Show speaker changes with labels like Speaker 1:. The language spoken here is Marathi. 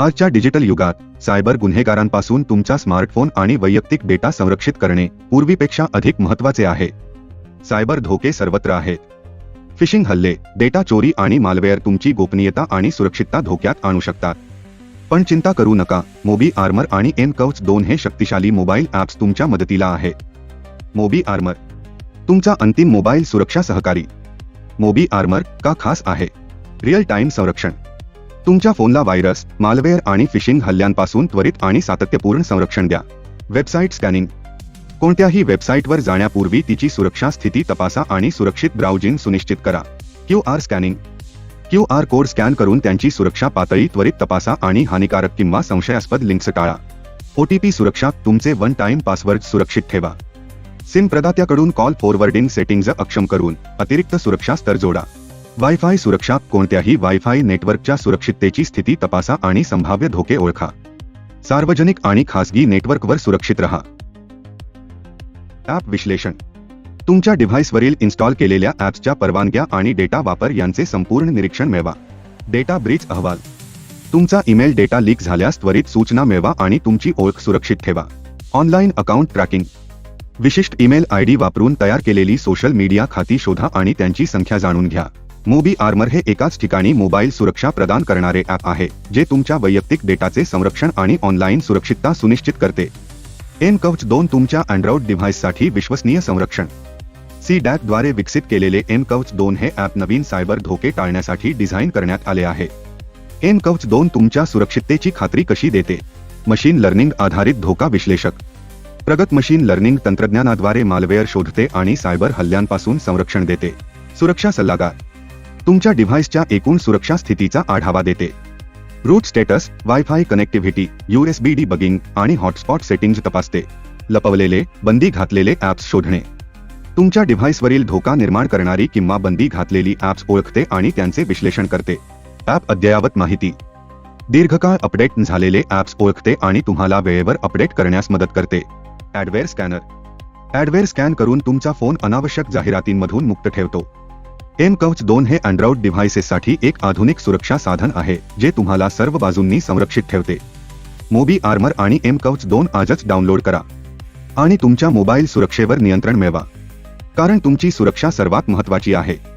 Speaker 1: आजच्या डिजिटल युगात सायबर गुन्हेगारांपासून तुमचा स्मार्टफोन आणि वैयक्तिक डेटा संरक्षित करणे पूर्वीपेक्षा अधिक महत्त्वाचे आहे. सायबर धोके सर्वत्र आहेत. फिशिंग हल्ले डेटा चोरी आणि मालवेअर तुमची गोपनीयता आणि सुरक्षितता धोक्यात आणू शकतात. पण चिंता करू नका मोबी आर्मर आणि एन कवच दोन हे शक्तिशाली मोबाईल ॲप्स तुमच्या मदतीला आहे. Mobi Armor. तुमचा अंतिम मोबाईल सुरक्षा सहकारी. मोबी आर्मर का खास आहे? रिअल टाइम संरक्षण. तुमच्या फोनला व्हायरस मालवेअर आणि फिशिंग हल्ल्यांपासून त्वरित आणि सातत्यपूर्ण संरक्षण द्या. Website scanning. कोणत्याही वेबसाईटवर जाण्यापूर्वी तिची सुरक्षा स्थिती तपासा आणि सुरक्षित ब्राउजिंग सुनिश्चित करा. Q R scanning. Q R code scan करून त्यांची सुरक्षा पातळी त्वरित तपासा आणि हानिकारक किंवा संशयास्पद लिंक्स टाळा. ओटीपी सुरक्षा तुमचे वन टाइम पासवर्ड सुरक्षित ठेवा. सिम प्रदात्याकडून कॉल फॉरवर्डिंग सेटिंग्ज अक्षम करून अतिरिक्त सुरक्षा स्तर जोडा. वायफाय सुरक्षा कोणत्याही वायफाय नेटवर्कच्या सुरक्षिततेची स्थिती तपासा आणि संभाव्य धोके ओळखा. सार्वजनिक आणि खासगी नेटवर्कवर सुरक्षित रहा. ॲप विश्लेषण. तुमच्या डिव्हाइसवरील इन्स्टॉल केलेल्या ॲप्सच्या परवानग्या आणि डेटा वापर यांचे संपूर्ण निरीक्षण मिळवा. डेटा ब्रीच अहवाल. तुमचा ईमेल डेटा लीक झाल्यास त्वरित सूचना मिळवा आणि तुमची ओळख सुरक्षित ठेवा. Online account tracking. विशिष्ट ईमेल आय डी वापरून तयार केलेली सोशल मीडिया खाती शोधा आणि त्यांची संख्या जाणून घ्या. मोबी आर्मर हे एकाच ठिकाणी मोबाईल सुरक्षा प्रदान करणारे ॲप आहे जे तुमच्या वैयक्तिक डेटाचे संरक्षण आणि ऑनलाईन सुरक्षितता सुनिश्चित करते. एन कवच दोन तुमच्या अँड्रॉइड डिव्हाइससाठी विश्वसनीय संरक्षण. सी डॅकद्वारे विकसित केलेले एन कवच दोन हे ॲप नवीन सायबर धोके टाळण्यासाठी डिझाईन करण्यात आले आहे. एन कवच दोन तुमच्या सुरक्षिततेची खात्री कशी देते? मशीन लर्निंग आधारित धोका विश्लेषक. प्रगत मशीन लर्निंग तंत्रज्ञानाद्वारे मालवेअर शोधते आणि सायबर हल्ल्यांपासून संरक्षण देते. सुरक्षा सल्लागार. तुमच्या डिव्हाइसच्या एकूण सुरक्षा स्थितीचा आढावा देते. Root status wifi connectivity USB debugging आणि हॉटस्पॉट सेटिंग्ज तपासते. लपवलेले बंदी घातलेले ॲप्स शोधणे. तुमच्या डिव्हाइसवरील धोका निर्माण करणारी किंवा बंदी घातलेली ॲप्स ओळखते आणि त्यांचे विश्लेषण करते. ॲप अद्ययावत माहिती. दीर्घकाळ अपडेट झालेले ॲप्स ओळखते आणि तुम्हाला वेळेवर अपडेट करण्यास मदत करते. ॲडवेअर स्कॅनर. ॲडवेअर स्कॅन करून तुमचा फोन अनावश्यक जाहिरातींमधून मुक्त ठेवतो. एम कवच दोन हे अँड्रॉइड डिव्हाइसेससाठी एक आधुनिक सुरक्षा साधन आहे जे तुम्हाला सर्व बाजूंनी संरक्षित ठेवते. मोबी आर्मर आणि एम कवच दोन आजच डाउनलोड करा. आणि तुमच्या मोबाईल सुरक्षेवर नियंत्रण मिळवा. कारण तुमची सुरक्षा सर्वात महत्वाची आहे.